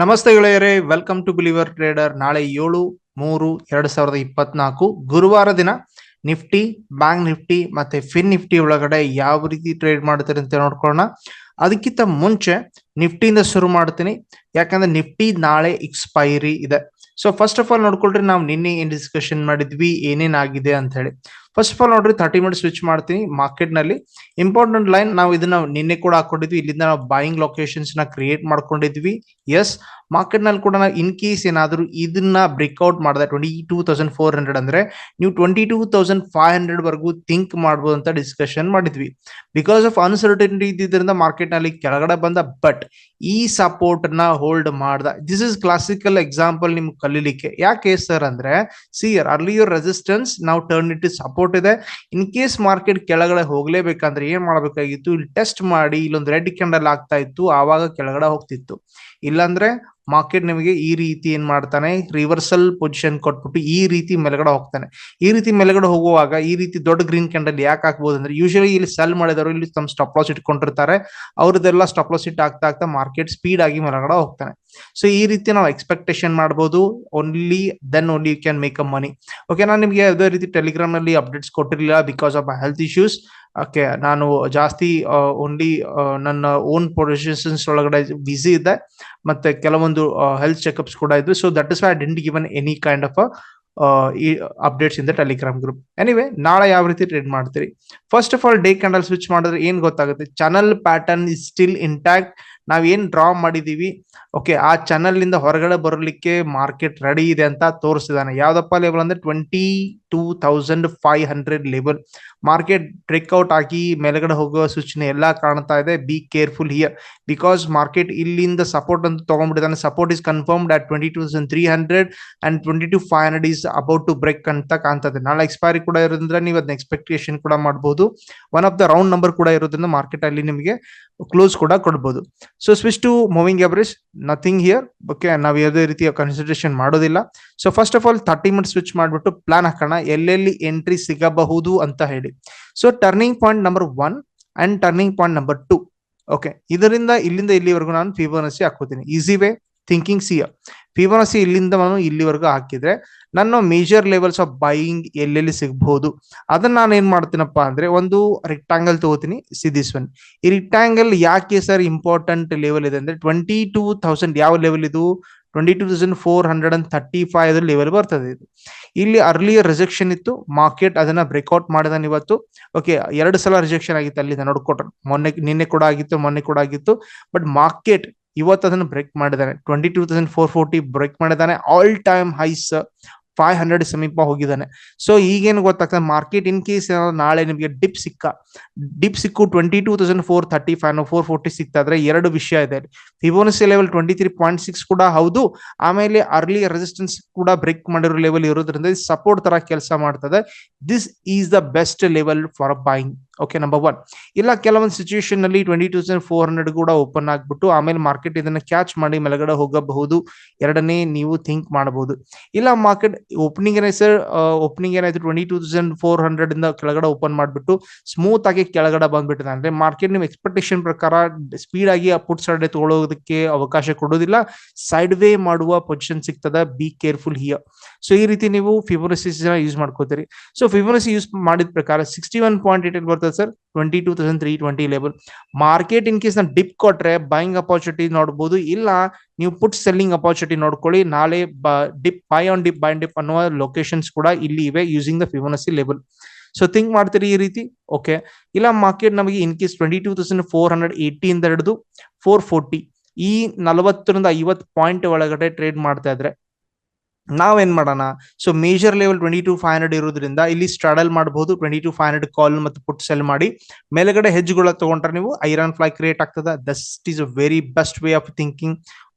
ನಮಸ್ತೆ ಗೆಳೆಯರೇ welcome to believer trader ನಾಳೆ ಏಳು, ಮೂರು, ಎರಡ್ ಸಾವಿರದ ಇಪ್ಪತ್ನಾಲ್ಕು. ಗುರುವಾರ ದಿನ ನಿಫ್ಟಿ, ಬ್ಯಾಂಕ್ ನಿಫ್ಟಿ ಮತ್ತೆ ಫಿನ್ ನಿಫ್ಟಿ ಒಳಗಡೆ ಯಾವ ರೀತಿ ಟ್ರೇಡ್ ಮಾಡ್ತಾರೆ ಅಂತ ನೋಡ್ಕೊಳ್ಳೋಣ. ಅದಕ್ಕಿಂತ ಮುಂಚೆ ನಿಫ್ಟಿಯಿಂದ ಶುರು ಮಾಡ್ತೀನಿ. ಯಾಕಂದ್ರೆ ನಿಫ್ಟಿ ನಾಳೆ ಎಕ್ಸ್ಪೈರಿ ಇದೆ. ಸೊ ಫಸ್ಟ್ ಆಫ್ ಆಲ್ ನೋಡ್ಕೊಳ್ರಿ, ನಾವು ನಿನ್ನೆ ಏನ್ ಡಿಸ್ಕಷನ್ ಮಾಡಿದ್ವಿ ಏನೇನಾಗಿದೆ ಅಂತ ಹೇಳಿ. ಫಸ್ಟ್ ಆಫ್ ಆಲ್ ನೋಡ್ರಿ ತರ್ಟಿ ಮಿನಿಟ್ ಸ್ವಿಚ್ ಮಾಡ್ತೀನಿ ಮಾರ್ಕೆಟ್ನಲ್ಲಿ. ಇಂಪಾರ್ಟೆಂಟ್ ಲೈನ್ ನಾವು ಇದನ್ನ ನಿನ್ನೆ ಕೂಡ ಹಾಕೊಂಡಿದ್ವಿ. ಇಲ್ಲಿಂದ ನಾವು ಬಾಯಿಂಗ್ ಲೊಕೇಶನ್ಸ್ನ ಕ್ರಿಯೇಟ್ ಮಾಡ್ಕೊಂಡಿದ್ವಿ. ಎಸ್ ಮಾರ್ಕೆಟ್ನಲ್ಲಿ ಕೂಡ ನಾವು ಇನ್ ಕೇಸ್ ಏನಾದ್ರು ಇದನ್ನ ಬ್ರೇಕ್ಔಟ್ ಮಾಡಿದೆ twenty two thousand four hundred ಅಂದ್ರೆ, ನೀವು twenty two thousand five hundred ವರೆಗೂ ಥಿಂಕ್ ಮಾಡ್ಬೋದು ಅಂತ ಡಿಸ್ಕಷನ್ ಮಾಡಿದ್ವಿ. ಬಿಕಾಸ್ ಆಫ್ ಅನ್ಸರ್ಟನಿಟಿ ಇದ್ರಿಂದ ಮಾರ್ಕೆಟ್ನಲ್ಲಿ ಕೆಳಗಡೆ ಬಂದ ಬಟ್ ಈ ಸಪೋರ್ಟ್ನ ಹೋಲ್ಡ್ ಮಾಡ್ದ ದಿಸ್ ಇಸ್ ಕ್ಲಾಸಿಕಲ್ ಎಕ್ಸಾಂಪಲ್ ನಿಮ್ಗೆ ಕಲೀಲಿಕ್ಕೆ. ಯಾಕೆ ಸರ್ ಅಂದ್ರೆ ಸಿಯರ್ ಅರ್ಲಿಯರ್ ರೆಸಿಸ್ಟೆನ್ಸ್ ನಾವು ಟರ್ನ್ ಇಟ್ ಸಪೋರ್ಟ್ ಇದೆ. ಇನ್ ಕೇಸ್ ಮಾರ್ಕೆಟ್ ಕೆಳಗಡೆ ಹೋಗ್ಲೇಬೇಕಂದ್ರೆ ಏನ್ ಮಾಡ್ಬೇಕಾಗಿತ್ತು? ಇಲ್ಲಿ ಟೆಸ್ಟ್ ಮಾಡಿ, ಇಲ್ಲೊಂದು ರೆಡ್ ಕ್ಯಾಂಡಲ್ ಆಗ್ತಾ ಇತ್ತು, ಆವಾಗ ಕೆಳಗಡೆ ಹೋಗ್ತಿತ್ತು. ಇಲ್ಲಾಂದ್ರೆ ಮಾರ್ಕೆಟ್ ನಿಮಗೆ ಈ ರೀತಿ ಏನ್ ಮಾಡ್ತಾನೆ ರಿವರ್ಸಲ್ ಪೊಸಿಷನ್ ಕೊಟ್ಬಿಟ್ಟು ಈ ರೀತಿ ಮೇಲ್ಗಡೆ ಹೋಗ್ತಾನೆ. ಈ ರೀತಿ ಮೇಲ್ಗಡೆ ಹೋಗುವಾಗ ಈ ರೀತಿ ದೊಡ್ಡ ಗ್ರೀನ್ ಕ್ಯಾಂಡಲ್ ಯಾಕೆ ಹಾಕ್ಬೋದು ಅಂದ್ರೆ ಯೂಶಲಿ ಇಲ್ಲಿ ಸೆಲ್ ಮಾಡಿದವರು ಇಲ್ಲಿ ತಮ್ಮ ಸ್ಟಾಪ್ ಲಾಸ್ ಇಟ್ಕೊಂಡಿರ್ತಾರೆ, ಅವ್ರದ್ದೆಲ್ಲ ಸ್ಟಾಪ್ ಲಾಸ್ ಇಟ್ ಆಗ್ತಾ ಆಗ್ತಾ ಮಾರ್ಕೆಟ್ ಸ್ಪೀಡ್ ಆಗಿ ಮೇಲ್ಗಡೆ ಹೋಗ್ತಾನೆ. ಸೊ ಈ ರೀತಿ ನಾವು ಎಕ್ಸ್ಪೆಕ್ಟೇಷನ್ ಮಾಡ್ಬೋದು. Only then only you can make a money okay ನಾನು ನಿಮಗೆ ಯಾವುದೇ ರೀತಿ ಟೆಲಿಗ್ರಾಮ್ನಲ್ಲಿ updates ಕೊಟ್ಟಿರಲಿಲ್ಲ because of health issues okay ನಾನು ಜಾಸ್ತಿ ಓನ್ಲಿ ನನ್ನ ಓನ್ ಪೊಸಿಷನ್ಸ್ ಒಳಗಡೆ ಬಿಸಿ ಇದೆ ಮತ್ತೆ ಕೆಲವೊಂದು ಹೆಲ್ತ್ ಚೆಕಪ್ಸ್ ಕೂಡ ಇದ್ವು. So that is why didn't given any kind of ಈ ಅಪ್ಡೇಟ್ಸ್ ಇಂದ ಟೆಲಿಗ್ರಾಮ್ ಗ್ರೂಪ್ ಎನಿವೆ ನಾಳೆ ಯಾವ ರೀತಿ ಟ್ರೇಡ್ ಮಾಡ್ತೀರಿ? First of all day candle switch ಮಾಡಿದ್ರೆ ಏನ್ ಗೊತ್ತಾಗುತ್ತೆ? Channel pattern is still intact ನಾವ್ ಏನ್ ಡ್ರಾ ಮಾಡಿದೀವಿ? ಓಕೆ ಆ ಚಾನಲ್ನಿಂದ ಹೊರಗಡೆ ಬರಲಿಕ್ಕೆ ಮಾರ್ಕೆಟ್ ರೆಡಿ ಇದೆ ಅಂತ ತೋರಿಸಿದಾನೆ. ಯಾವ್ದಪ್ಪ ಲೆವೆಲ್ ಅಂದ್ರೆ twenty two thousand five hundred level market breakout ಆಗಿ ಮೇಲ್ಗಡೆ ಹೋಗುವ ಸೂಚನೆ ಎಲ್ಲ ಕಾಣ್ತಾ ಇದೆ. Be careful here because market ಇಲ್ಲಿಂದ ಸಪೋರ್ಟ್ ಅಂತ ತಗೊಂಡ್ಬಿಟ್ಟಿದ್ದಾನೆ support is confirmed at twenty two thousand three hundred and twenty two five hundred is about to break ಅಂತ ಕಾಣ್ತದೆ. ನಾಳೆ ಎಕ್ಸ್ಪೈರಿ ಕೂಡ ಇರೋದ್ರಿಂದ ನೀವು ಅದನ್ನ ಎಕ್ಸ್ಪೆಕ್ಟೇಷನ್ ಕೂಡ ಮಾಡಬಹುದು one of the round number ಕೂಡ ಇರೋದ್ರಿಂದ ಮಾರ್ಕೆಟ್ ಅಲ್ಲಿ ನಿಮಗೆ ಕ್ಲೋಸ್ ಕೂಡ ಕೊಡ್ಬೋದು. So switch to moving average nothing here okay ನಾವು ಯಾವುದೇ ರೀತಿಯ ಕನ್ಸಿಡರೇಷನ್ ಮಾಡೋದಿಲ್ಲ. So first of all thirty minutes switch ಮಾಡಿಬಿಟ್ಟು ಪ್ಲಾನ್ ಹಾಕೋಣ. ಎಲ್ಲೆಲ್ಲಿ ಎಂಟ್ರಿ ಸಿಗಬಹುದು ಅಂತ ಹೇಳಿ. So turning point number one and turning point number two okay ಇದರಿಂದ ಇಲ್ಲಿಂದ ಇಲ್ಲಿವರೆಗೂ ನಾನು ಫಿಬೋನಸಿ ಹಾಕೋತೀನಿ easy way thinking see Fibonacci ಇಲ್ಲಿಂದ ನಾನು ಇಲ್ಲಿವರೆಗೂ ಹಾಕಿದ್ರೆ ನನ್ನ ಮೇಜರ್ ಲೆವೆಲ್ಸ್ ಆಫ್ ಬೈಯಿಂಗ್ ಎಲ್ಲೆಲ್ಲಿ ಸಿಗ್ಬಹುದು ಅದನ್ನ ನಾನು ಏನ್ ಮಾಡ್ತೀನಪ್ಪ ಅಂದ್ರೆ ಒಂದು ರೆಕ್ಟಾಂಗಲ್ ತಗೋತೀನಿ ಸಿ ದಿಸ್ ಒನ್ ಈ ರೆಕ್ಟಾಂಗಲ್ ಯಾಕೆ ಸರ್ ಇಂಪಾರ್ಟೆಂಟ್ ಲೆವೆಲ್ ಇದೆ ಅಂದ್ರೆ ಟ್ವೆಂಟಿ ಟೂ ತೌಸಂಡ್ ಯಾವ ಲೆವೆಲ್ ಇದು? Twenty two thousand four hundred and thirty five level ಬರ್ತದೆ ಇದು. ಇಲ್ಲಿ ಅರ್ಲಿಯರ್ ರಿಜೆಕ್ಷನ್ ಇತ್ತು ಮಾರ್ಕೆಟ್ ಅದನ್ನ ಬ್ರೇಕ್ಔಟ್ ಮಾಡಿದಾನೆ ಇವತ್ತು. ಓಕೆ ಎರಡು ಸಲ ರಿಜೆಕ್ಷನ್ ಆಗಿತ್ತು ಅಲ್ಲಿ ನೋಡ್ಕೊಟ್ರೆ. ಮೊನ್ನೆ, ನಿನ್ನೆ ಕೂಡ ಆಗಿತ್ತು, ಮೊನ್ನೆ ಕೂಡ ಆಗಿತ್ತು. ಬಟ್ ಮಾರ್ಕೆಟ್ ಇವತ್ತು ಅದನ್ನು ಬ್ರೇಕ್ ಮಾಡಿದ್ದಾನೆ twenty two thousand four forty break ಮಾಡಿದ್ದಾನೆ all time highs five hundred ಸಮೀಪ ಹೋಗಿದ್ದಾನೆ. ಸೊ ಈಗೇನು ಗೊತ್ತಾಗ್ತದೆ? ಮಾರ್ಕೆಟ್ ಇನ್ ಕೇಸ್ ನಾಳೆ ನಿಮಗೆ ಡಿಪ್ ಸಿಕ್ಕ. ಡಿಪ್ ಸಿಕ್ಕು twenty two thousand four thirty five four forty ಸಿಕ್ತಾದ್ರೆ ಎರಡು ವಿಷಯ ಇದೆ. Fibonacci level twenty three point six ಕೂಡ ಹೌದು. ಆಮೇಲೆ ಅರ್ಲಿ ರೆಸಿಸ್ಟೆನ್ಸ್ ಕೂಡ ಬ್ರೇಕ್ ಮಾಡಿರೋ ಲೆವೆಲ್ ಇರೋದ್ರಿಂದ ಸಪೋರ್ಟ್ ತರ ಕೆಲಸ ಮಾಡ್ತದೆ. This is the best level for buying okay number one ಇಲ್ಲ, ಕೆಲವೊಂದು ಸಿಚುಯೇಷನ್ನಲ್ಲಿ twenty two thousand four hundred ಕೂಡ ಓಪನ್ ಆಗ್ಬಿಟ್ಟು ಆಮೇಲೆ ಮಾರ್ಕೆಟ್ ಇದನ್ನ ಕ್ಯಾಚ್ ಮಾಡಿ ಮೇಲಗಡೆ ಹೋಗಬಹುದು. ಎರಡನೇ ನೀವು ಥಿಂಕ್ ಮಾಡಬಹುದು ಇಲ್ಲ ಮಾರ್ಕೆಟ್ ಓಪನಿಂಗ್ ಸರ್ ಓಪನಿಂಗ್ ಏನಾಯ್ತು? Twenty two thousand four hundred ಇಂದ ಕೆಳಗಡೆ ಓಪನ್ ಮಾಡ್ಬಿಟ್ಟು ಸ್ಮೂತ್ ಆಗಿ ಕೆಳಗಡೆ ಬಂದ್ಬಿಟ್ಟಿದೆ. ಅಂದ್ರೆ ಮಾರ್ಕೆಟ್ ನಿಮ್ ಎಕ್ಸ್ಪೆಕ್ಟೇಷನ್ ಪ್ರಕಾರ ಸ್ಪೀಡ್ ಆಗಿ ಪುಟ್ ಸೈಡ್ ತಗೊಳ್ಳೋದಕ್ಕೆ ಅವಕಾಶ ಕೊಡೋದಿಲ್ಲ. ಸೈಡ್ ವೇ ಮಾಡುವ ಪೊಸಿಷನ್ ಸಿಗ್ತದ. ಬಿ ಕೇರ್ಫುಲ್ ಹಿಯರ್ ಸೊ ಈ ರೀತಿ ನೀವು ಫಿಬೋನಸಿಸ್ ಯೂಸ್ ಮಾಡ್ಕೋತೀರಿ. ಸೊ ಫಿಬೋನಸಿ ಯೂಸ್ ಮಾಡಿದ ಪ್ರಕಾರ ಸಿಕ್ಸ್ಟಿ ಒನ್ ಪಾಯಿಂಟ್ ಏಟ್ ಬರ್ತದೆ sir twenty two thousand three twenty level market in case ನಾನು ಡಿಪ್ ಕೊಟ್ರೆ ಬೈಯಿಂಗ್ ಅಪಾರ್ಚುನಿಟಿ ನೋಡ್ಬೋದು. ಇಲ್ಲ, ನೀವು ಪುಟ್ ಸೆಲ್ಲಿಂಗ್ ಅಪಾರ್ಚುನಿಟಿ ನೋಡ್ಕೊಳ್ಳಿ. ನಾಳೆ dip buy on dip buy dip ಅನ್ನುವ ಲೊಕೇಶನ್ಸ್ ಕೂಡ ಇಲ್ಲಿ ಇವೆ using the Fibonacci level so think ಮಾಡ್ತೀರಿ ಈ ರೀತಿ? ಓಕೆ ಇಲ್ಲ ಮಾರ್ಕೆಟ್ ನಮಗೆ in case twenty two thousand four hundred ಏಯ್ಟಿಯಿಂದ ಹಿಡಿದು ಫೋರ್ ಫೋರ್ಟಿ ಈ ನಲವತ್ತರಿಂದ ಐವತ್ತು ಪಾಯಿಂಟ್ ಒಳಗಡೆ ಟ್ರೇಡ್ ಮಾಡ್ತಾ ಇದ್ರೆ ನಾವೇನ್ ಮಾಡೋಣ? So major level twenty two five hundred ಇರೋದ್ರಿಂದ ಇಲ್ಲಿ ಸ್ಟ್ರಾಡಲ್ ಮಾಡಬಹುದು twenty two five hundred call ಮತ್ತು ಪುಟ್ ಸೆಲ್ ಮಾಡಿ. ಮೇಲ್ಗಡೆ ಹೆಜ್ಜುಗಳ ತಗೊಂಡ್ರೆ ನೀವು ಐರನ್ ಫ್ಲೈ ಕ್ರಿಯೇಟ್ ಆಗ್ತದೆ. This is a very best way of thinking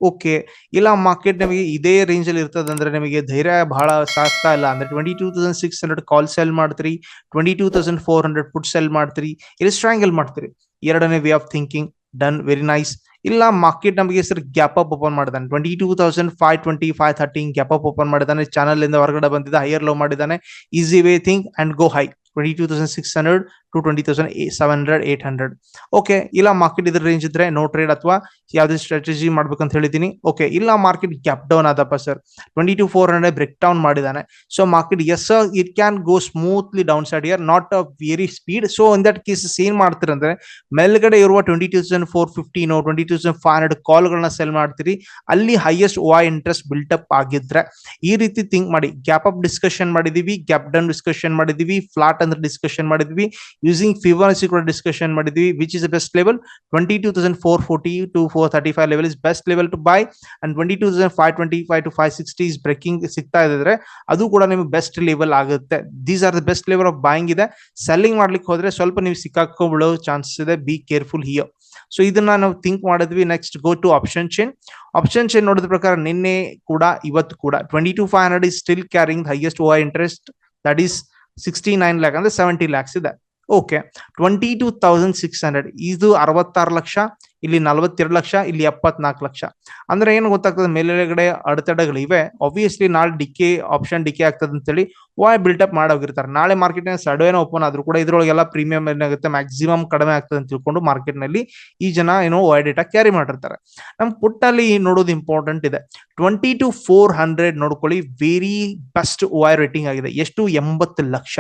okay ಇಲ್ಲ ಮಾರ್ಕೆಟ್ ನಮಗೆ ಇದೇ ರೇಂಜ್ ಅಲ್ಲಿ ಇರ್ತದೆ ಅಂದ್ರೆ ನಿಮಗೆ ಧೈರ್ಯ ಬಹಳ ಸಾಕ್ತಾ ಇಲ್ಲ. ಅಂದ್ರೆ twenty two thousand six hundred call sell ಮಾಡ್ತೀರಿ. Twenty two thousand four hundred put sell ಮಾಡ್ತೀರಿ. ಇಲ್ಲಿ ಸ್ಟ್ರಾಂಗಲ್ ಮಾಡ್ತೀರಿ. ಎರಡನೇ way of thinking done very nice ಇಲ್ಲ ಮಾರ್ಕೆಟ್ ನಮಗೆ ಸರ್ ಗ್ಯಾಪ್ ಅಪ್ ಓಪನ್ ಮಾಡಿದಾನೆ. Twenty two thousand five twenty five thirty gap up open ಮಾಡಿದಾನೆ. Channel ಇಂದ ಹೊರಗಡೆ ಬಂದಿದ್ದ ಹೈಯರ್ ಲೋ ಮಾಡಿದ್ದಾನೆ easy way thing and go high twenty two thousand six hundred to twenty thousand seven hundred eight hundred okay ಇಲ್ಲ market ಇದ್ರ range ಇದ್ರೆ no trade ಅಥವಾ ಯಾವುದೇ ಸ್ಟ್ರಾಟಜಿ ಮಾಡ್ಬೇಕಂತ ಹೇಳಿದೀನಿ. ಓಕೆ ಇಲ್ಲ ಮಾರ್ಕೆಟ್ ಗ್ಯಾಪ್ ಡೌನ್ ಆದಪ್ಪ sir twenty two four hundred break down ಮಾಡಿದಾನೆ so market as it can go smoothly down side here not a very speed so in that case ಏನ್ ಮಾಡ್ತೀರಂದ್ರೆ ಮೇಲ್ಗಡೆ ಇರುವ twenty thousand four fifteen twenty thousand five hundred ಕಾಲ್ಗಳನ್ನ sell ಮಾಡ್ತೀರಿ. ಅಲ್ಲಿ highest O interest up ಆಗಿದ್ರೆ ಈ ರೀತಿ think ಮಾಡಿ. ಗ್ಯಾಪ್ ಅಪ್ ಡಿಸ್ಕಷನ್ ಮಾಡಿದೀವಿ ಗ್ಯಾಪ್ ಡೌನ್ ಡಿಸ್ಕಷನ್ ಮಾಡಿದೀವಿ ಫ್ಲಾಟ್ ಅಂದ್ರೆ ಡಿಸ್ಕಷನ್ ಮಾಡಿದ್ವಿ. ಯೂಸಿಂಗ್ ಫಿವರ್ಸಿ ಕೂಡ ಡಿಸ್ಕಷನ್ ಮಾಡಿದ್ವಿ which is best level twenty two thousand four forty to four thirty five level is best level to buy and twenty two thousand five twenty five to five sixty is breaking ಸಿಗ್ತಾ ಇದ್ರೆ ಅದು ಕೂಡ ನಿಮ್ಗೆ best level ಆಗುತ್ತೆ. These are the best level of buying ಇದೆ. Selling ಮಾಡ್ಲಿಕ್ಕೆ ಹೋದ್ರೆ ಸ್ವಲ್ಪ ನೀವು ಸಿಕ್ಕಾಕೊಂಡ್ಬಿಡೋ ಚಾನ್ಸಸ್ ಇದೆ. ಬಿ ಕೇರ್ಫುಲ್ ಹಿಯರ್ ಸೊ ಇದನ್ನ ನಾವು ಥಿಂಕ್ ಮಾಡಿದ್ವಿ. Next go to option chain option chain ನೋಡಿದ ಪ್ರಕಾರ ನಿನ್ನೆ ಕೂಡ, ಇವತ್ತು ಕೂಡ twenty two five hundred is still carrying highest O interest that is sixty nine lakh ಅಂದ್ರೆ ಸೆವೆಂಟಿ ಲ್ಯಾಕ್ಸ್ ಇದೆ. Okay twenty two thousand six hundred ಇದು ಅರವತ್ತಾರು ಲಕ್ಷ ಇಲ್ಲಿ ನಲವತ್ತೆರಡು ಲಕ್ಷ, ಇಲ್ಲಿ ಎಪ್ಪತ್ನಾಲ್ಕು ಲಕ್ಷ. ಅಂದ್ರೆ ಏನು ಗೊತ್ತಾಗ್ತದೆ? ಮೇಲೆಗಡೆ ಅಡೆತಡೆಗಳಿವೆ ಆಬ್ವಿಯಸ್ಲಿ ನಾಳೆ ಡಿಕೆ ಆಪ್ಷನ್ ಡಿಕೆ ಆಗ್ತದೆ ಅಂತೇಳಿ ವಾಯ್ ಬಿಲ್ಟಪ್ ಮಾಡೋಗಿರ್ತಾರೆ. ನಾಳೆ ಮಾರ್ಕೆಟ್ ಸಡವೇನ ಓಪನ್ ಆದ್ರೂ ಕೂಡ ಇದ್ರೊಳಗೆಲ್ಲ ಪ್ರೀಮಿಯಂ ಏನಾಗುತ್ತೆ? ಮ್ಯಾಕ್ಸಿಮಮ್ ಕಡಿಮೆ ಆಗ್ತದೆ ಅಂತ ತಿಳ್ಕೊಂಡು ಮಾರ್ಕೆಟ್ನಲ್ಲಿ ಈ ಜನ ಏನೋ ವಾಯ್ ಡೇಟಾ ಕ್ಯಾರಿ ಮಾಡಿರ್ತಾರೆ. ನಮ್ ಪುಟ್ಟಲ್ಲಿ ನೋಡೋದು ಇಂಪಾರ್ಟೆಂಟ್ ಇದೆ. ಟ್ವೆಂಟಿ ಟು ಫೋರ್ ಹಂಡ್ರೆಡ್ ನೋಡ್ಕೊಳ್ಳಿ ವೆರಿ ಬೆಸ್ಟ್ ವಾಯ್ ರೇಟಿಂಗ್ ಆಗಿದೆ. ಎಷ್ಟು? ಎಂಬತ್ತು ಲಕ್ಷ.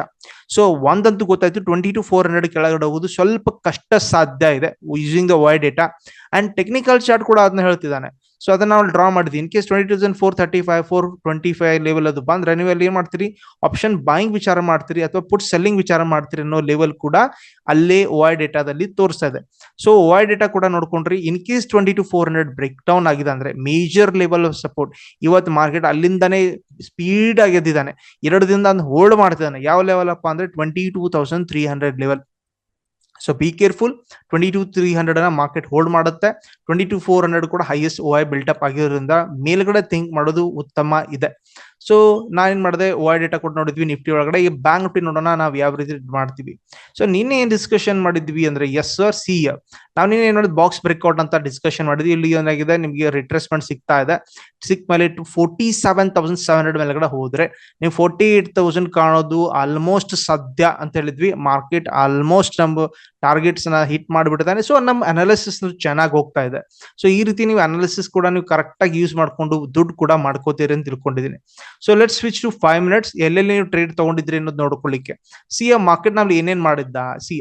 ಸೊ ಒಂದಂತೂ ಗೊತ್ತಾಯ್ತು. ಟ್ವೆಂಟಿ ಟು ಫೋರ್ ಹಂಡ್ರೆಡ್ ಕೆಳಗಡೆ ಹೋಗೋದು ಸ್ವಲ್ಪ ಕಷ್ಟ ಸಾಧ್ಯ ಇದೆ. Using the OI data and technical chart ಕೂಡ ಅದನ್ನ ಹೇಳ್ತಿದ್ದಾನೆ. ಸೊ ಅದನ್ನ ನಾವು ಡ್ರಾ ಮಾಡಿದ್ವಿ in case twenty thousand four thirty five four twenty five level ಅದು ಬಂದ್ರೆ ನೀವು ಅಲ್ಲಿ ಏನ್ ಮಾಡ್ತೀರಿ? ಆಪ್ಷನ್ ಬಾಯಿಂಗ್ ವಿಚಾರ ಮಾಡ್ತೀರಿ ಅಥವಾ ಪುಟ್ ಸೆಲ್ಲಿಂಗ್ ವಿಚಾರ ಮಾಡ್ತೀರಿ ಅನ್ನೋ ಲೆವೆಲ್ ಕೂಡ ಅಲ್ಲೇ ವಾಯ್ ಡೇಟಾದಲ್ಲಿ ತೋರಿಸ್ತಾ ಇದೆ. ಸೊ ವಾಯ್ ಡೇಟಾ ಕೂಡ ನೋಡ್ಕೊಂಡ್ರಿ. In case twenty two four hundred break down ಆಗಿದೆ ಅಂದ್ರೆ ಮೇಜರ್ ಲೆವೆಲ್ ಆಫ್ ಸಪೋರ್ಟ್ ಇವತ್ತು ಮಾರ್ಕೆಟ್ ಅಲ್ಲಿಂದಾನೇ ಸ್ಪೀಡ್ ಆಗಿ ಎದ್ದಿದ್ದಾನೆ. ಎರಡು ದಿನದ ಹೋಲ್ಡ್ ಮಾಡ್ತಿದ್ದಾನೆ. ಯಾವ ಲೆವೆಲ್ ಅಪ್ಪ ಅಂದ್ರೆ twenty two thousand three hundred level so be careful twenty two three hundred ಅನ್ನ ಮಾರ್ಕೆಟ್ ಹೋಲ್ಡ್ ಮಾಡುತ್ತೆ. ಟ್ವೆಂಟಿ ಟು ಫೋರ್ ಹಂಡ್ರೆಡ್ ಕೂಡ ಹೈಯೆಸ್ಟ್ ಓ ಐ ಬಿಲ್ಟಪ್ ಆಗಿರೋದ್ರಿಂದ ಮೇಲ್ಗಡೆ ಥಿಂಕ್ ಮಾಡೋದು ಉತ್ತಮ ಇದೆ. ಸೊ ನಾನೇನ್ ಮಾಡಿದೆ? ಐ ಡೇಟಾ ಕೊಟ್ಟು ನೋಡಿದ್ವಿ ನಿಫ್ಟಿ ಒಳಗಡೆ. ಈ ಬ್ಯಾಂಕ್ ನಿಫ್ಟಿ ನೋಡೋಣ, ನಾವು ಯಾವ ರೀತಿ ಮಾಡ್ತೀವಿ. ಸೊ ನಿನ್ನೆ ಏನ್ ಡಿಸ್ಕಷನ್ ಮಾಡಿದ್ವಿ ಅಂದ್ರೆ ಎಸ್ ಆರ್ ಸಿ ನಾವು ನಿನ್ನೆ ಏನ್ ಮಾಡಿದ್ ಬಾಕ್ಸ್ ಬ್ರೇಕ್ಔಟ್ ಅಂತ ಡಿಸ್ಕಷನ್ ಮಾಡಿದ್ವಿ. ಇಲ್ಲಿ ಏನಾಗಿದೆ? ನಿಮಗೆ ರಿಟ್ರೆಸ್ಮೆಂಟ್ ಸಿಗ್ತಾ ಇದೆ. ಸಿಕ್ ಮೇಲೆ forty seven thousand seven hundred ಮೇಲ್ಗಡೆ ಹೋದ್ರೆ, ನೀವು ಫೋರ್ಟಿ ಏಟ್ ತೌಸಂಡ್ ಕಾಣೋದು ಆಲ್ಮೋಸ್ಟ್ ಸದ್ಯ ಅಂತ ಹೇಳಿದ್ವಿ. ಮಾರ್ಕೆಟ್ ಆಲ್ಮೋಸ್ಟ್ ನಮ್ಮ ಟಾರ್ಗೆಟ್ಸ್ನ ಹಿಟ್ ಮಾಡಿಬಿಟ್ಟಿದ್ದಾನೆ. ಸೊ ನಮ್ಮ ಅನಾಲಿಸಿಸ್ ಚೆನ್ನಾಗಿ ಹೋಗ್ತಾ ಇದೆ. ಸೊ ಈ ರೀತಿ ನೀವು ಅನಾಲಿಸಿಸ್ ಕೂಡ ನೀವು ಕರೆಕ್ಟ್ ಆಗಿ ಯೂಸ್ ಮಾಡ್ಕೊಂಡು ದುಡ್ಡು ಕೂಡ ಮಾಡ್ಕೋತೀರಿ ಅಂತ ತಿಳ್ಕೊಂಡಿದ್ದೀನಿ. So let switch to five minutes ಎಲ್ಲೆಲ್ಲಿ ನೀವು ಟ್ರೇಡ್ ತಗೊಂಡಿದ್ರಿ ಅನ್ನೋದು ನೋಡ್ಕೊಳ್ಳಿಕ್ಕೆ. ಸಿ ಎ ಮಾರ್ಕೆಟ್ನಲ್ಲಿ ಏನೇನ್ ಮಾಡಿದ್ದ? ಸಿ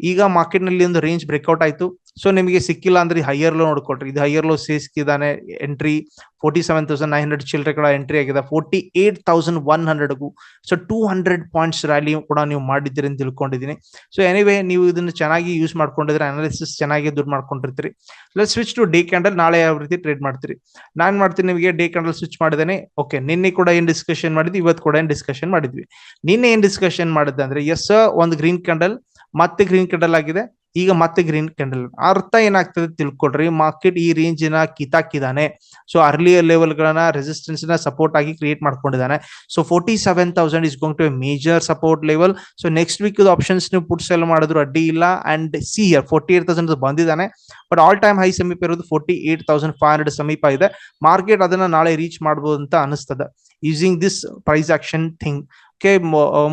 ಈಗ ಮಾರ್ಕೆಟ್ನಲ್ಲಿ ಒಂದು ರೇಂಜ್ ಬ್ರೇಕ್ಔಟ್ ಆಯ್ತು. ಸೊ ನಿಮಗೆ ಸಿಕ್ಕಿಲ್ಲ ಅಂದ್ರೆ ಹೈಯರ್ ಲೋ ನೋಡ್ಕೊಟ್ರಿ ಇದು higher low ಸಿಕ್ಕಿದಾನೆ entry forty seven thousand nine hundred ಚಿಲ್ಡ್ರೆ ಕೂಡ ಎಂಟ್ರಿ ಆಗಿದೆ forty eight thousand one ಹಂಡ್ರೆಡ್ಗೂ so two hundred points rally ಕೂಡ ನೀವು ಮಾಡಿದ್ದೀರಿ ಅಂತ ತಿಳ್ಕೊಂಡಿದ್ದೀನಿ. ಸೊ ಎನಿವೇ ನೀವು ಇದನ್ನ ಚೆನ್ನಾಗಿ ಯೂಸ್ ಮಾಡ್ಕೊಂಡಿದ್ರೆ ಅನಾಲಿಸಿಸ್ ಚೆನ್ನಾಗಿ ದುಡ್ಡು ಮಾಡ್ಕೊಂಡಿರ್ತೀರಿ. Let switch to day candle ನಾಳೆ ಯಾವ ರೀತಿ ಟ್ರೇಡ್ ಮಾಡ್ತೀರಿ? ನಾನು ಮಾಡ್ತೀನಿ ನಿಮಗೆ ಡೇ ಕ್ಯಾಂಡಲ್ ಸ್ವಿಚ್ ಮಾಡಿದ್ದೇನೆ. ಓಕೆ ನಿನ್ನೆ ಕೂಡ ಏನು ಡಿಸ್ಕಷನ್ ಮಾಡಿದ್ವಿ? ಇವತ್ತು ಕೂಡ ಏನು ಡಿಸ್ಕಷನ್ ಮಾಡಿದ್ವಿ. ನಿನ್ನೆ ಏನು ಡಿಸ್ಕಷನ್ ಮಾಡಿದ್ದೆ ಅಂದ್ರೆ ಎಸ್ ಒಂದು ಗ್ರೀನ್ ಕ್ಯಾಂಡಲ್ ಮತ್ತೆ ಗ್ರೀನ್ ಕ್ಯಾಂಡಲ್ ಆಗಿದೆ. ಈಗ ಮತ್ತೆ ಗ್ರೀನ್ ಕ್ಯಾಂಡಲ್ ಅರ್ಥ ಏನಾಗ್ತದೆ ತಿಳ್ಕೊಡ್ರಿ ಮಾರ್ಕೆಟ್ ಈ ರೇಂಜ್ನ ಕಿತಾಕಿದಾನೆ. ಸೊ ಅರ್ಲಿಯರ್ ಲೆವೆಲ್ ಗಳನ್ನ ರೆಸಿಸ್ಟೆನ್ಸ್ನ ಸಪೋರ್ಟ್ ಆಗಿ create ಮಾಡ್ಕೊಂಡಿದ್ದಾನೆ. So forty seven thousand is going to a major support level so next week options ನೀವು ಪುಟ್ ಸೆಲ್ ಮಾಡಿದ್ರು ಅಡ್ಡಿ ಇಲ್ಲ. And see here forty eight thousand ಬಂದಿದ್ದಾನೆ. ಬಟ್ ಆಲ್ ಟೈಮ್ ಹೈ ಸಮೀಪ ಇರೋದು forty eight thousand five hundred ಸಮೀಪ ಇದೆ. Market ಅದನ್ನ ನಾಳೆ ರೀಚ್ ಮಾಡಬಹುದು ಅಂತ ಅನಿಸ್ತದೆ. Using this price action thing K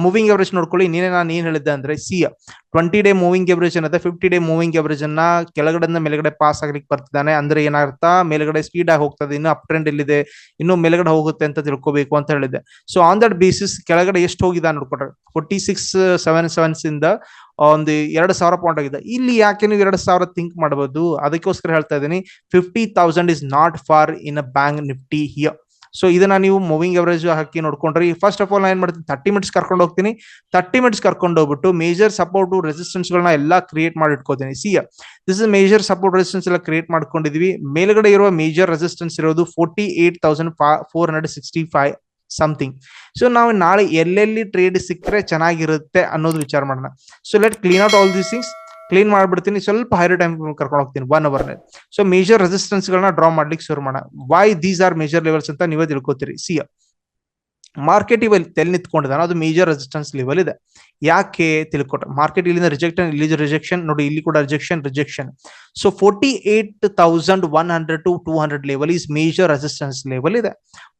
moving average ನೋಡ್ಕೊಳ್ಳಿ. ನೀನೇ ನಾನು ಏನ್ ಹೇಳಿದ್ದೆ ಅಂದ್ರೆ see twenty day moving average ಅನ್ನತ್ತೆ fifty day moving average ಅನ್ನ ಕೆಳಗಡೆಯಿಂದ ಮೇಲ್ಗಡೆ ಪಾಸ್ ಆಗ್ಲಿಕ್ಕೆ ಬರ್ತಿದ್ದಾನೆ. ಅಂದ್ರೆ ಏನಾಗುತ್ತಾ? ಮೇಲ್ಗಡೆ ಸ್ಪೀಡ್ ಆಗಿ ಹೋಗ್ತದೆ ಇನ್ನು ಅಪ್ ಟ್ರೆಂಡ್ ಇಲ್ಲಿದೆ ಇನ್ನು ಮೇಲ್ಗಡೆ ಹೋಗುತ್ತೆ ಅಂತ ತಿಳ್ಕೊಬೇಕು ಅಂತ ಹೇಳಿದೆ. ಸೊ ಆನ್ ದಟ್ ಬೇಸಿಸ್ ಕೆಳಗಡೆ ಎಷ್ಟು ಹೋಗಿದೆ ನೋಡ್ಕೊಂಡ್ರೆ ಫೋರ್ಟಿ ಸಿಕ್ಸ್ ಸೆವೆನ್ ಸೆವೆನ್ಸ್ ಇಂದ ಒಂದು ಎರಡು ಸಾವಿರ ಪಾಯಿಂಟ್ ಆಗಿದೆ. ಇಲ್ಲಿ ಯಾಕೆ ನೀವು ಎರಡು ಸಾವಿರ ಥಿಂಕ್ ಮಾಡಬಹುದು ಅದಕ್ಕೋಸ್ಕರ ಹೇಳ್ತಾ ಇದ್ದೀನಿ. Fifty thousand is not far in a bank Nifty here so ಇದನ್ನ ನೀವು ಮೂವಿಂಗ್ ಎವರೇಜ್ ಹಾಕಿ ನೋಡ್ಕೊಂಡ್ರಿ. ಫಸ್ಟ್ ಆಫ್ ಆಲ್ ನಾನು ಏನ್ ಮಾಡ್ತೀನಿ? ತರ್ಟಿ ಮಿನಿಟ್ಸ್ ಕರ್ಕೊಂಡು ಹೋಗ್ತೀನಿ. ತರ್ಟಿ ಮಿನಿಟ್ಸ್ ಕರ್ಕೊಂಡು ಹೋಗ್ಬಿಟ್ಟು ಮೇಜರ್ ಸಪೋರ್ಟ್ ರೆಸಿಸ್ಟೆನ್ಸ್ ಗಳನ್ನ ಎಲ್ಲ ಕ್ರಿಯೇಟ್ ಮಾಡಿ ಇಟ್ಕೋತೀನಿ see this is major support resistance ಎಲ್ಲ ಕ್ರಿಯೇಟ್ ಮಾಡ್ಕೊಂಡಿದ್ವಿ. ಮೇಲ್ಗಡೆ ಇರುವ ಮೇಜರ್ ರೆಸಿಸ್ಟೆನ್ಸ್ ಇರೋದು forty eight thousand four hundred sixty five something so ನಾವು ನಾಳೆ ಎಲ್ಲೆಲ್ಲಿ ಟ್ರೇಡ್ ಸಿಕ್ಕರೆ ಚೆನ್ನಾಗಿರುತ್ತೆ ಅನ್ನೋದು ವಿಚಾರ ಮಾಡೋಣ. So let clean out all these things clean ಮಾಡ್ಬಿಡ್ತೀನಿ. ಸ್ವಲ್ಪ ಹೈರ್ ಟೈಮ್ ಕರ್ಕೊಂಡು ಹೋಗ್ತೀನಿ. One hour so major resistance ಗಳನ್ನ ಡ್ರಾ ಮಾಡ್ಲಿಕ್ಕೆ ಶುರು ಮಾಡ why these are major levels ಅಂತ ನೀವೇ ತಿಳ್ಕೊತೀರಿ. ಸಿ ಮಾರ್ಕೆಟ್ ಇವೆಲ್ ತೆಲ್ ನಿಂತ್ಕೊಂಡಿದ್ದಾನೆ ಅದು ಮೇಜರ್ ರೆಸಿಸ್ಟೆನ್ಸ್ ಲೆವೆಲ್ ಇದೆ. ಯಾಕೆ ತಿಳ್ಕೊಟ್ರೆ ಮಾರ್ಕೆಟ್ ಇಲ್ಲಿಂದ ರಿಜೆಕ್ಟ್ ಇಲ್ಲಿ ರಿಜೆಕ್ಷನ್ ನೋಡಿ ಇಲ್ಲಿ ಕೂಡ rejection rejection so forty eight thousand one hundred to two hundred level is major resistance level ಇದೆ.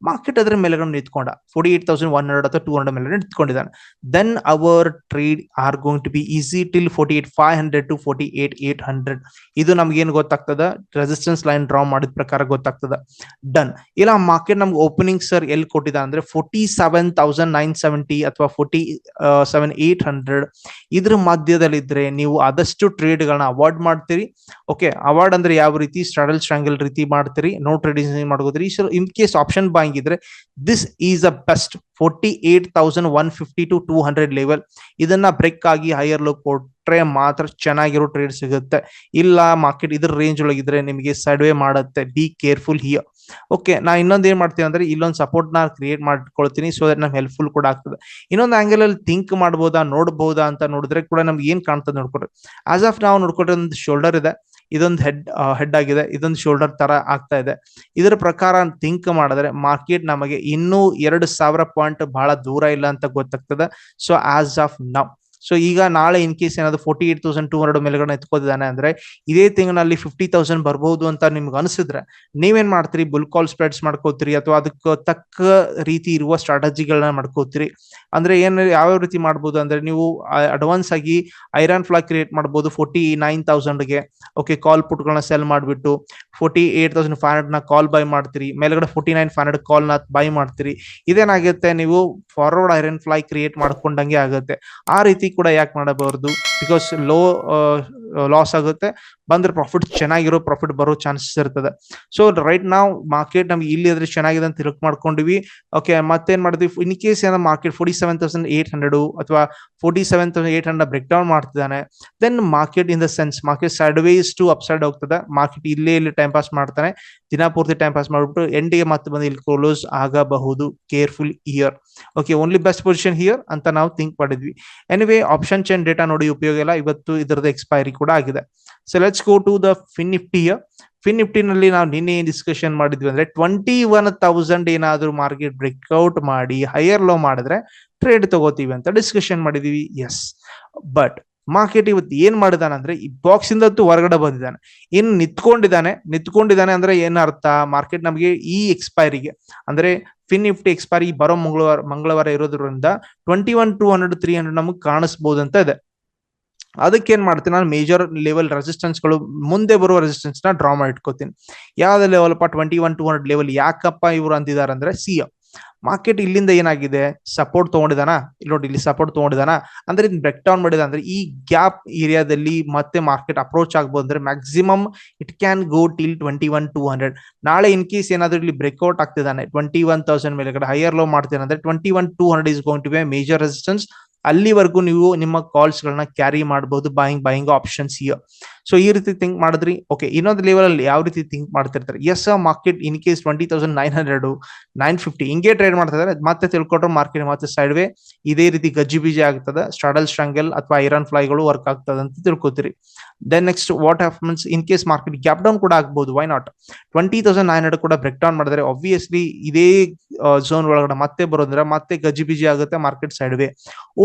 ಮಾರ್ಕೆಟ್ ಅದರ ಮೇಲೆ ನಿಂತ್ಕೊಂಡ. Forty eight thousand one hundred ಅಥವಾ ಟೂ ಹಂಡ್ರೆಡ್ ಮೇಲೆ ನಿಂತ್ಕೊಂಡಿದ್ದಾನೆ. Then our trade are going to be easy till forty eight five hundred to forty eight eight hundred ಇದು ನಮ್ಗೆ ಏನು ಗೊತ್ತಾಗ್ತದ? Resistance line draw ಮಾಡಿದ ಪ್ರಕಾರ ಗೊತ್ತಾಗ್ತದ. ಡನ್ ಇಲ್ಲ ಮಾರ್ಕೆಟ್ ನಮ್ಗೆ ಓಪನಿಂಗ್ ಸರ್ ಎಲ್ಲಿ ಕೊಟ್ಟಿದ ಅಂದ್ರೆ forty seven thousand nine seventy ಅಥವಾ ಫೋರ್ಟಿ ಸೆವೆನ್ ಏಟ್ ಹಂಡ್ರೆಡ್ ಇದ್ರ ಮಧ್ಯದಲ್ಲಿದ್ರೆ ನೀವು ಆದಷ್ಟು ಟ್ರೇಡ್ ಗಳನ್ನ ಅವಾಯ್ಡ್ ಮಾಡ್ತೀರಿ. ಓಕೆ ಅವಾರ್ಡ್ ಅಂದ್ರೆ ಯಾವ ರೀತಿ? ಸ್ಟ್ರಾಡಲ್ ಸ್ಟ್ರಾಂಗಲ್ ರೀತಿ ಮಾಡ್ತೀರಿ. ನೋ ಟ್ರೇಡಿಂಗ್ ಮಾಡ್ಕೋತೀರಿ. ಇನ್ ಕೇಸ್ ಆಪ್ಷನ್ ಬಾಯಿಂಗ್ ಇದ್ರೆ this is a best forty eight thousand one fifty to two hundred level ಇದನ್ನ ಬ್ರೇಕ್ ಆಗಿ ಹೈಯರ್ ಲೋ ಕೊಟ್ರೆ ಮಾತ್ರ ಚೆನ್ನಾಗಿರೋ ಟ್ರೇಡ್ ಸಿಗುತ್ತೆ. ಇಲ್ಲ ಮಾರ್ಕೆಟ್ ಇದ್ರ ರೇಂಜ್ ಒಳಗಿದ್ರೆ ನಿಮಗೆ ಸಡ್ವೆ ಮಾಡುತ್ತೆ. ಬಿ ಕೇರ್ಫುಲ್ ಹಿಯರ್ ಓಕೆ ನಾ ಇನ್ನೊಂದು ಏನ್ ಮಾಡ್ತೀನಿ ಅಂದ್ರೆ ಇಲ್ಲೊಂದು ಸಪೋರ್ಟ್ನ ಕ್ರಿಯೇಟ್ ಮಾಡ್ಕೊಳ್ತೀನಿ. ಸೊ ದಟ್ ನಮ್ಗೆ ಹೆಲ್ಪ್ಫುಲ್ ಕೂಡ ಆಗ್ತದೆ. ಇನ್ನೊಂದು ಆಂಗಲ್ ಅಲ್ಲಿ ಥಿಂಕ್ ಮಾಡ್ಬೋದಾ ನೋಡಬಹುದಾ ಅಂತ ನೋಡಿದ್ರೆ ಕೂಡ ನಮ್ಗೆ ಏನ್ ಕಾಣ್ತದೆ ನೋಡ್ಕೊಡ್ರಿ ಆಸ್ ಆಫ್ ನಾವು ನೋಡ್ಕೊಂಡ್ರೆ ಒಂದು ಶೋಲ್ಡರ್ ಇದೆ. ಇದೊಂದು ಹೆಡ್ ಹೆಡ್ ಆಗಿದೆ, ಇದೊಂದು ಶೋಲ್ಡರ್ ತರ ಆಗ್ತಾ ಇದೆ. ಇದರ ಪ್ರಕಾರ ಥಿಂಕ್ ಮಾಡಿದ್ರೆ ಮಾರ್ಕೆಟ್ ನಮಗೆ ಇನ್ನೂ ಎರಡು ಸಾವಿರ ಪಾಯಿಂಟ್ ಬಹಳ ದೂರ ಇಲ್ಲ ಅಂತ ಗೊತ್ತಾಗ್ತದೆ. So as of now so ಈಗ ನಾಳೆ ಇನ್ ಕೇಸ್ ಏನಾದ್ರು forty eight thousand two hundred ಮೇಲ್ಗಡೆ ಎತ್ಕೋದಿದ್ದಾನೆ ಅಂದ್ರೆ ಇದೇ ತಿಂಗಳಲ್ಲಿ ಫಿಫ್ಟಿ ತೌಸಂಡ್ ಬರ್ಬೋದು ಅಂತ ನಿಮ್ಗೆ ಅನಿಸಿದ್ರೆ ನೀವೇನ್ ಮಾಡ್ತೀರಿ? ಬುಲ್ ಕಾಲ್ ಸ್ಪ್ರೆಡ್ಸ್ ಮಾಡ್ಕೋತೀರಿ ಅಥವಾ ಅದಕ್ಕೆ ತಕ್ಕ ರೀತಿ ಇರುವ ಸ್ಟ್ರಾಟಜಿಗಳನ್ನ ಮಾಡ್ಕೋತೀರಿ? ಅಂದ್ರೆ ಏನ್ ಯಾವ ರೀತಿ ಮಾಡ್ಬೋದು ಅಂದ್ರೆ ನೀವು ಅಡ್ವಾನ್ಸ್ ಆಗಿ ಐರನ್ ಫ್ಲಾಗ್ ಕ್ರಿಯೇಟ್ ಮಾಡ್ಬೋದು ಫೋರ್ಟಿ ನೈನ್ ತೌಸಂಡ್ಗೆ ಓಕೆ ಕಾಲ್ ಪುಟ್ಗಳನ್ನ ಸೆಲ್ ಮಾಡಿಬಿಟ್ಟು ಫೋರ್ಟಿ ಏಟ್ ತೌಸಂಡ್ ಫೈವ್ ಹಂಡ್ರೆಡ್ನ ಕಾಲ್ ಬೈ ಮಾಡ್ತೀರಿ. ಮೇಲ್ಗಡೆ ಫೋರ್ಟಿ ನೈನ್ ಫೈವ್ ಹಂಡ್ರೆಡ್ ಕಾಲ್ನ ಬೈ ಮಾಡ್ತೀರಿ. ಇದೇನಾಗುತ್ತೆ? ನೀವು ಫಾರ್ವರ್ಡ್ ಐರನ್ ಫ್ಲೈ ಕ್ರಿಯೇಟ್ ಮಾಡ್ಕೊಂಡಂಗೆ ಆಗುತ್ತೆ. ಆ ರೀತಿ ಕೂಡ ಯಾಕೆ ಮಾಡಬಾರ್ದು? ಬಿಕಾಸ್ ಲೋ ಲಾಸ್ ಆಗುತ್ತೆ, ಬಂದ್ರೆ ಪ್ರಾಫಿಟ್ ಚೆನ್ನಾಗಿರೋ ಪ್ರಾಫಿಟ್ ಬರೋ ಚಾನ್ಸಸ್ ಇರ್ತದೆ. ಸೊ ರೈಟ್ ನಾವು ಮಾರ್ಕೆಟ್ ನಮ್ಗೆ ಇಲ್ಲಿ ಆದ್ರೆ ಚೆನ್ನಾಗಿದೆ ಅಂತ ತಿಳ್ಕ್ ಮಾಡ್ಕೊಂಡಿವಿ. ಓಕೆ ಮತ್ತೇನ್ ಮಾಡಿದ್ವಿ ಇನ್ ಕೇಸ್ ಏನೋ market forty seven thousand eight hundred ಅಥವಾ forty seven thousand eight hundred break down ಮಾಡ್ತಿದ್ದಾನೆ then market in the sense market side to up side ಹೋಗ್ತದೆ. ಮಾರ್ಕೆಟ್ ಇಲ್ಲೇ ಇಲ್ಲಿ ಟೈಮ್ ಪಾಸ್ ಮಾಡ್ತಾನೆ. ದಿನ ಪೂರ್ತಿ ಟೈಮ್ ಪಾಸ್ ಮಾಡ್ಬಿಟ್ಟು ಎಂಡಿಗೆ ಮತ್ತೆ ಬಂದು ಇಲ್ಲಿ ಕ್ಲೋಸ್ ಆಗಬಹುದು. Careful here okay only best position here ಅಂತ ನಾವು ಥಿಂಕ್ ಮಾಡಿದ್ವಿ. ಎನಿವೇ ಆಪ್ಷನ್ ಚೈನ್ ಡೇಟಾ ನೋಡಿ ಉಪಯೋಗ ಇಲ್ಲ. ಇವತ್ತು ಇದರದ ಎಕ್ಸ್ಪೈರಿ ಕೂಡ ಆಗಿದೆ. So let's go to the Fin Nifty fin ನಿಫ್ಟಿನಲ್ಲಿ ನಾವು ನಿನ್ನೆ ಡಿಸ್ಕಷನ್ ಮಾಡಿದ್ವಿ ಅಂದ್ರೆ ಟ್ವೆಂಟಿ ಒನ್ ತೌಸಂಡ್ ಏನಾದ್ರು ಮಾರ್ಕೆಟ್ ಬ್ರೇಕ್ಔಟ್ ಮಾಡಿ ಹೈಯರ್ ಲೋ ಮಾಡಿದ್ರೆ ಟ್ರೇಡ್ ತಗೋತೀವಿ ಅಂತ ಡಿಸ್ಕಷನ್ ಮಾಡಿದೀವಿ. ಎಸ್ ಬಟ್ ಮಾರ್ಕೆಟ್ ಇವತ್ತು ಏನ್ ಮಾಡಿದಾನೆ ಅಂದ್ರೆ, ಈ ಬಾಕ್ಸ್ ಇಂದ ಹೊರಗಡೆ ಬಂದಿದ್ದಾನೆ ಇನ್ ನಿಂತ್ಕೊಂಡಿದ್ದಾನೆ ನಿಂತ್ಕೊಂಡಿದ್ದಾನೆ ಅಂದ್ರೆ ಏನ್ ಅರ್ಥ? ಮಾರ್ಕೆಟ್ ನಮಗೆ ಈ ಎಕ್ಸ್ಪೈರಿಗೆ ಅಂದ್ರೆ ಫಿನ್ ನಿಫ್ಟಿ ಎಕ್ಸ್ಪೈರಿ ಬರೋ ಮಂಗಳವಾರ ಮಂಗಳವಾರ ಇರೋದ್ರಿಂದ twenty one two hundred three hundred ನಮಗೆ ಕಾಣಿಸ್ಬೋದು ಅಂತ ಇದೆ. ಅದಕ್ಕೆ ಏನ್ ಮಾಡ್ತೀನಿ, ನಾನು ಮೇಜರ್ ಲೆವೆಲ್ ರೆಸಿಸ್ಟೆನ್ಸ್ಗಳು ಮುಂದೆ ಬರುವ ರೆಸಿಸ್ಟೆನ್ಸ್ನ ಡ್ರಾ ಮಾಡಿ ಇಟ್ಕೋತೀನಿ ಯಾವ್ದು ಲೆವೆಲ್ ಅಪ್ಪ twenty one two hundred level ಯಾಕಪ್ಪ ಇವರು ಅಂತಿದ್ದಾರೆ ಅಂದ್ರೆ ಸಿ ಮಾರ್ಕೆಟ್ ಇಲ್ಲಿಂದ ಏನಾಗಿದೆ? ಸಪೋರ್ಟ್ ತಗೊಂಡಿದಾನ? ಇಲ್ಲಿ ನೋಡಿ ಇಲ್ಲಿ ಸಪೋರ್ಟ್ ತಗೊಂಡಿದಾನ? ಅಂದ್ರೆ ಇದನ್ನ ಬ್ರೇಕ್ ಡೌನ್ ಮಾಡಿದ ಅಂದ್ರೆ ಈ ಗ್ಯಾಪ್ ಏರಿಯಾದಲ್ಲಿ ಮತ್ತೆ ಮಾರ್ಕೆಟ್ ಅಪ್ರೋಚ್ ಆಗ್ಬೋದು ಅಂದ್ರೆ maximum it can go till twenty one two hundred ನಾಳೆ ಇನ್ ಕೇಸ್ ಏನಾದ್ರೂ ಇಲ್ಲಿ ಬ್ರೇಕ್ಔಟ್ ಆಗ್ತಿದ್ದಾನೆ ಟ್ವೆಂಟಿ ಒನ್ ತೌಸಂಡ್ ಮೇಲೆ ಕಡೆ ಹೈಯರ್ ಲೋ ಮಾಡ್ತೇನೆ ಅಂದ್ರೆ twenty one two hundred is going to be major resistance ಅಲ್ಲಿವರೆಗೂ ನೀವು ನಿಮ್ಮ ಕಾಲ್ಸ್ ಗಳನ್ನ ಕ್ಯಾರಿ ಮಾಡಬಹುದು ಬಾಯಿಂಗ್ ಬಾಯಿಂಗ್ ಆಪ್ಷನ್ಸ್ ಸೊ ಈ ರೀತಿ ಥಿಂಕ್ ಮಾಡಿದ್ರಿ. ಓಕೆ ಇನ್ನೊಂದು ಲೆವೆಲ್ ಅಲ್ಲಿ ಯಾವ ರೀತಿ ಥಿಂಕ್ ಮಾಡ್ತಿರ್ತಾರೆ? Yes market in case twenty thousand nine hundred nine fifty ಹಿಂಗೆ ಟ್ರೇಡ್ ಮಾಡ್ತಾ ಇದ್ರೆ ಮತ್ತೆ ತಿಳ್ಕೊಟ್ರೆ ಮಾರ್ಕೆಟ್ ಮತ್ತೆ ಸೈಡ್ವೆ ಇದೇ ರೀತಿ ಗಜ್ಜಿ ಬೀಜ ಆಗ್ತದೆ. ಸ್ಟಾಡಲ್ ಸ್ಟ್ರಾಂಗಲ್ ಅಥವಾ ಐರನ್ ಫ್ಲೈಗಳು ವರ್ಕ್ ಆಗ್ತದೆ ಅಂತ ತಿಳ್ಕೊತೀರಿ. Then next what happens in case market gap down ಕೂಡ ಆಗ್ಬಹುದು why not twenty thousand nine hundred ಕೂಡ ಬ್ರೇಕ್ ಡೌನ್ ಮಾಡಿದ್ರೆ ಆಬ್ವಿಯಸ್ಲಿ ಇದೇ ಝೋನ್ ಒಳಗಡೆ ಮತ್ತೆ ಬರೋದ್ರೆ ಮತ್ತೆ ಗಜ್ಜಿ ಬೀಜ ಆಗುತ್ತೆ market sideways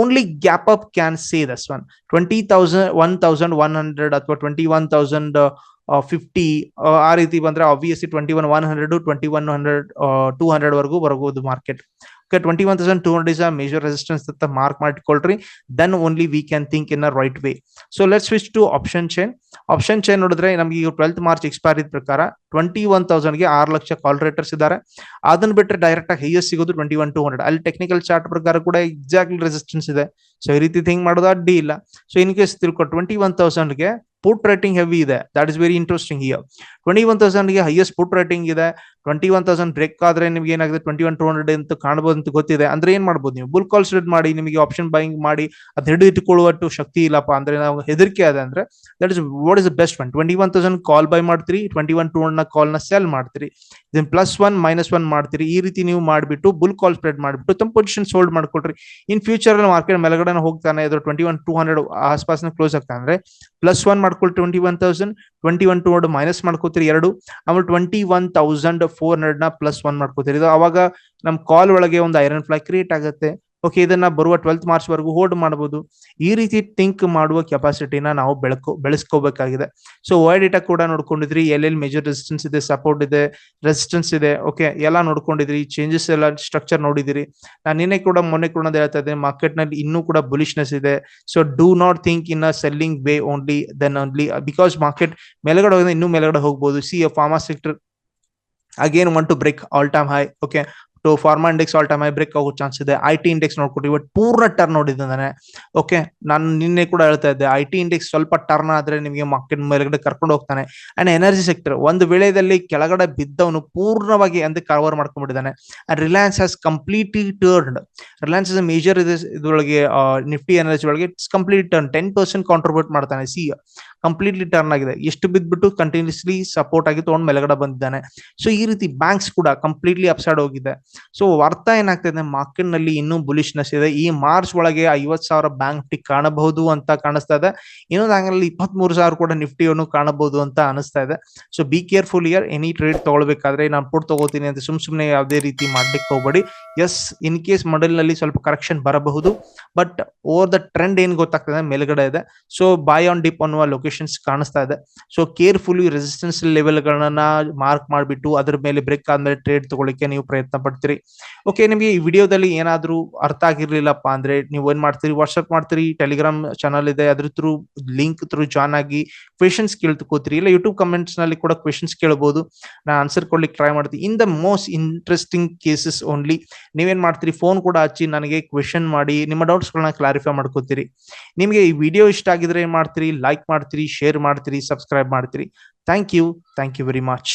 only gap up can say this one twenty thousand one thousand one hundred ಅಥವಾ ಟ್ವೆಂಟಿ ಒನ್ ತೌಸಂಡ್ ಫಿಫ್ಟಿ ಆ ರೀತಿ ಬಂದ್ರೆ obviously twenty one one hundred twenty one hundred two hundred ವರೆಗೂ ಬರಬಹುದು market twenty one thousand two hundred is a major resistance ಅಂತ mark ಮಾಡಿಕೊಳ್ರಿ then only we can think in a right way so let switch to option chain option chain ನೋಡಿದ್ರೆ ನಮಗೆ ಈಗ twelfth March expire ಇದ್ದ ಪ್ರಕಾರ twenty one ತೌಸಂಡ್ಗೆ ಆರು ಲಕ್ಷ ಕಾಲ್ ರೇಟರ್ಸ್ ಇದ್ದಾರೆ ಅದನ್ನ ಬಿಟ್ಟರೆ ಡೈರೆಕ್ಟ್ ಆಗಿ ಹೈಯೆಸ್ಟ್ ಸಿಗೋದು ಟ್ವೆಂಟಿ ಒನ್ ಟೂ ಹಂಡ್ರೆಡ್ ಅಲ್ಲಿ ಟೆಕ್ನಿಕಲ್ ಚಾರ್ಟ್ ಪ್ರಕಾರ ಕೂಡ ಎಕ್ಸಾಕ್ಟ್ಲಿ ರೆಸಿಸ್ಟೆನ್ಸ್ ಇದೆ. ಸೊ ಈ ರೀತಿ ಥಿಂಕ್ ಮಾಡೋದು ಅಡ್ಡಿ ಇಲ್ಲ. ಸೊ ಇನ್ ಕೇಸ್ ತಿಳ್ಕೊ ಟ್ವೆಂಟಿ ಒನ್ ತೌಸಂಡ್ಗೆ portraiting heavy there. That is very interesting here. Twenty one ತೌಸಂಡ್ಗೆ highest put rating ಇದೆ. ಟ್ವೆಂಟಿ ಒನ್ ತೌಸಂಡ್ ಬ್ರೇಕ್ ಆದ್ರೆ ನಿಮ್ಗೆ ಏನಾಗಿದೆ? ಟ್ವೆಂಟಿ ಒನ್ ಟೂ ಹಂಡ್ರೆಡ್ ಅಂತ ಕಾಣಬಹುದು ಅಂತ ಗೊತ್ತಿದೆ. ಅಂದ್ರೆ ಏನ್ ಮಾಡ್ಬೋದು ನೀವು? ಬುಲ್ ಕಾಲ್ ಸ್ಟ್ರೆಡ್ ಮಾಡಿ, ನಿಮಗೆ ಆಪ್ಷನ್ ಬೈಂಗ್ ಮಾಡಿ, ಅದು ಹಿಡಿದು ಇಟ್ಟುಕೊಳ್ಳುವಟ್ಟು ಶಕ್ತಿ ಇಲ್ಲಪ್ಪ. ಅಂದ್ರೆ ನಾವು ಹೆದರಿಕೆ ಅದ ಅಂದ್ರೆ that is what is best one twenty one thousand call buy ಮಾಡ್ತೀರಿ ಟ್ವೆಂಟಿ ಒನ್ ಟೂ ಹಂಡ್ರೆಡ್ ಕಾಲ್ನ ಸೆಲ್ ಮಾಡ್ತೀರಿ. ಇದನ್ನ ಪ್ಲಸ್ ಒನ್ ಮೈನಸ್ ಒನ್ ಮಾಡ್ತೀರಿ. ಈ ರೀತಿ ನೀವು ಮಾಡಿಬಿಟ್ಟು ಬುಲ್ ಕಾಲ್ ಸ್ಪ್ರೆಡ್ ಮಾಡಿಬಿಟ್ಟು ತಮ್ಮ ಪೊಸಿಷನ್ ಸೋಲ್ಡ್ ಮಾಡ್ಕೊಳ್ರಿ. ಇನ್ ಫ್ಯೂಚರ್ ಅಲ್ಲಿ ಮಾರ್ಕೆಟ್ ಮೇಲ್ಗಡೆ ಹೋಗ್ತಾನೆ, ಇದ್ರ ಟ್ವೆಂಟಿ ಒನ್ ಟೂ ಹಂಡ್ರೆಡ್ ಆಸ್ಪಾಸ್ನ ಕ್ಲೋಸ್ ಆಗ್ತಾನೆ ಅಂದ್ರೆ ಪ್ಲಸ್ ಒನ್ ಮಾಡ್ಕೊಳ್ಳಿ twenty one thousand twenty one two minus ಮಾಡ್ಕೋತೀರಿ ಎರಡು, ಆಮೇಲೆ ಟ್ವೆಂಟಿ ಒನ್ ತೌಸಂಡ್ ಫೋರ್ ಹಂಡ್ರೆಡ್ನ ಪ್ಲಸ್ ಒನ್ ಮಾಡ್ಕೋತೀರಿ. ಇದು ಅವಾಗ ನಮ್ ಕಾಲ್ ಒಳಗೆ ಒಂದು ಐರನ್ ಫ್ಲೈ ಕ್ರಿಯೇಟ್ ಆಗುತ್ತೆ. ಓಕೆ ಇದನ್ನ ಬರುವ ಟ್ವೆಲ್ತ್ ಮಾರ್ಚ್ ವರೆಗೂ ಹೋಲ್ಡ್ ಮಾಡಬಹುದು ಈ ರೀತಿ ಥಿಂಕ್ ಮಾಡುವ ಕೆಪಾಸಿಟಿನ ನಾವು ಬೆಳಕೋ, ಬೆಳೆಸ್ಕೋಬೇಕಾಗಿದೆ. ಸೊ ಡೇಟಾ ಕೂಡ ನೋಡ್ಕೊಂಡಿದ್ರಿ ಎಲ್ಲೆಲ್ಲಿ ಮೇಜರ್ ರೆಸಿಸ್ಟೆನ್ಸ್ ಇದೆ ಸಪೋರ್ಟ್ ಇದೆ ರೆಸಿಸ್ಟೆನ್ಸ್ ಇದೆ ಓಕೆ ಎಲ್ಲ ನೋಡ್ಕೊಂಡಿದ್ರಿ ಚೇಂಜಸ್ ಎಲ್ಲ ಸ್ಟ್ರಕ್ಚರ್ ನೋಡಿದಿರಿ. ನಾನು ನಿನ್ನೆ ಕೂಡ, ಮೊನ್ನೆ ಕೂಡ ಹೇಳ್ತಾ ಇದ್ದೆ ಮಾರ್ಕೆಟ್ನಲ್ಲಿ ಇನ್ನೂ ಕೂಡ ಬುಲಿಶ್ನೆಸ್ ಇದೆ. So do not think in a selling way only then only because market ಮೇಲ್ಗಡೆ ಹೋಗಿದೆ ಇನ್ನೂ ಮೇಲ್ಗಡೆ ಹೋಗ್ಬೋದು. See pharma sector again one to break all time high okay to pharma index all time break ಆಗೋ chance ಇದೆ. I T index ನೋಡ್ಕೊಟ್ರಿ. ಇವತ್ತು ಪೂರ್ಣ ಟರ್ನ್ ನೋಡಿದ್ದಾನೆ ಓಕೆ ನಾನು ನಿನ್ನೆ ಕೂಡ ಹೇಳ್ತಾ ಇದ್ದೆ. ಐ ಟಿ ಇಂಡೆಕ್ಸ್ ಸ್ವಲ್ಪ ಟರ್ನ್ ಆದ್ರೆ ನಿಮಗೆ ಮಾರ್ಕೆಟ್ ಮೇಲ್ಗಡೆ ಕರ್ಕೊಂಡು ಹೋಗ್ತಾನೆ. ಅಂಡ್ ಎನರ್ಜಿ ಸೆಕ್ಟರ್ ಒಂದು ವೇಳೆಯಲ್ಲಿ ಕೆಳಗಡೆ ಬಿದ್ದವನು ಪೂರ್ಣವಾಗಿ ಅಂದ್ರೆ cover ಮಾಡ್ಕೊಂಡ್ಬಿಟ್ಟಿದ್ದಾನೆ. And Reliance has completely turned Reliance is major ಇದೊಳಗೆ Nifty energy ಒಳಗೆ it's complete turn ten percent contribute ಮಾಡ್ತಾನೆ. ಸಿ ಕಂಪ್ಲೀಟ್ಲಿ ಟರ್ನ್ ಆಗಿದೆ. ಎಷ್ಟು ಬಿದ್ದ್ಬಿಟ್ಟು ಕಂಟಿನ್ಯೂಸ್ಲಿ ಸಪೋರ್ಟ್ ಆಗಿ ತಗೊಂಡ್ ಮೇಲ್ಗಡೆ ಬಂದಿದ್ದಾನೆ. ಸೊ ಈ ರೀತಿ ಬ್ಯಾಂಕ್ಸ್ ಕೂಡ ಕಂಪ್ಲೀಟ್ಲಿ ಅಪ್ಸೈಡ್ ಹೋಗಿದೆ. ಸೊ ಅರ್ಥ ಏನಾಗ್ತದೆ ಮಾರ್ಕೆಟ್ನಲ್ಲಿ ಇನ್ನೂ ಬುಲಿಶ್ನೆಸ್ ಇದೆ. ಈ ಮಾರ್ಚ್ ಒಳಗೆ ಐವತ್ ಸಾವಿರ ಬ್ಯಾಂಕ್ ನಿಫ್ಟಿ ಕಾಣಬಹುದು ಅಂತ ಕಾಣಿಸ್ತಾ ಇದೆ. ಇನ್ನೊಂದು ಆಂಗಲ್ ಇಪ್ಪತ್ತ್ ಮೂರು ಸಾವಿರ ಕೂಡ ನಿಫ್ಟಿಯನ್ನು ಕಾಣಬಹುದು ಅಂತ ಅನಿಸ್ತಾ ಇದೆ. So be careful here any trade ತಗೊಳ್ಬೇಕಾದ್ರೆ ನಾನು ಪುಟ್ ತಗೋತೀನಿ ಅಂತ ಸುಮ್ ಸುಮ್ನೆ ಯಾವುದೇ ರೀತಿ ಮಾಡ್ಲಿಕ್ಕೆ ಹೋಗ್ಬೇಡಿ. ಎಸ್ ಇನ್ ಕೇಸ್ ಮಡಲ್ನಲ್ಲಿ ಸ್ವಲ್ಪ ಕರೆಕ್ಷನ್ ಬರಬಹುದು. ಬಟ್ ಓವರ್ ದ ಟ್ರೆಂಡ್ ಏನ್ ಗೊತ್ತಾಗ್ತದೆ ಮೇಲ್ಗಡೆ ಇದೆ. ಸೊ ಬೈ ಆನ್ ಡಿಪ್ ಅನ್ನುವ ಲೊಕೇಶನ್ಸ್ ಕಾಣಿಸ್ತಾ ಇದೆ. ಸೊ ಕೇರ್ಫುಲಿ ರೆಸಿಸ್ಟೆನ್ಸ್ ಲೆವೆಲ್ ಗಳನ್ನ ಮಾರ್ಕ್ ಮಾಡಿಬಿಟ್ಟು ಅದ್ರ ಮೇಲೆ ಬ್ರೇಕ್ ಆದ್ಮೇಲೆ ಟ್ರೇಡ್ ತಗೊಳ್ಳಿಕ್ಕೆ ನೀವು ಪ್ರಯತ್ನ ಪಡ್ತೀರಿ. ಓಕೆ ನಿಮಗೆ ಈ ವಿಡಿಯೋದಲ್ಲಿ ಏನಾದರೂ ಅರ್ಥ ಆಗಿರ್ಲಿಲ್ಲಪ್ಪ ಅಂದ್ರೆ ನೀವು ಏನ್ ಮಾಡ್ತೀರಿ? ವಾಟ್ಸ್ಆಪ್ ಮಾಡ್ತೀರಿ ಟೆಲಿಗ್ರಾಮ್ ಚಾನಲ್ ಇದೆ, ಅದ್ರ ಥ್ರೂ ಲಿಂಕ್ ಥ್ರೂ ಜಾಯ್ನ್ ಆಗಿ ಕ್ವೆಶನ್ಸ್ ಕೇಳ್ತಕೋತೀರಿ ಇಲ್ಲ ಯೂಟ್ಯೂಬ್ ಕಮೆಂಟ್ಸ್ನಲ್ಲಿ ಕೂಡ ಕ್ವೆಶನ್ಸ್ ಕೇಳಬಹುದು ನಾನು ಆನ್ಸರ್ ಕೊಡ್ಲಿಕ್ಕೆ ಟ್ರೈ ಮಾಡ್ತೀನಿ. In the most interesting cases only ನೀವೇನ್ ಮಾಡ್ತೀರಿ? ಫೋನ್ ಕೂಡ ಹಚ್ಚಿ ನನಗೆ ಕ್ವೆಶನ್ ಮಾಡಿ ನಿಮ್ಮ ಡೌಟ್ಸ್ ಗಳನ್ನ ಕ್ಲಾರಿಫೈ ಮಾಡ್ಕೋತೀರಿ. ನಿಮಗೆ ಈ ವಿಡಿಯೋ ಇಷ್ಟ ಆಗಿದ್ರೆ ಏನ್ ಮಾಡ್ತೀರಿ? ಲೈಕ್ ಮಾಡ್ತೀರಿ ಶೇರ್ ಮಾಡ್ತೀರಿ ಸಬ್ಸ್ಕ್ರೈಬ್ ಮಾಡ್ತೀರಿ. Thank you thank you very much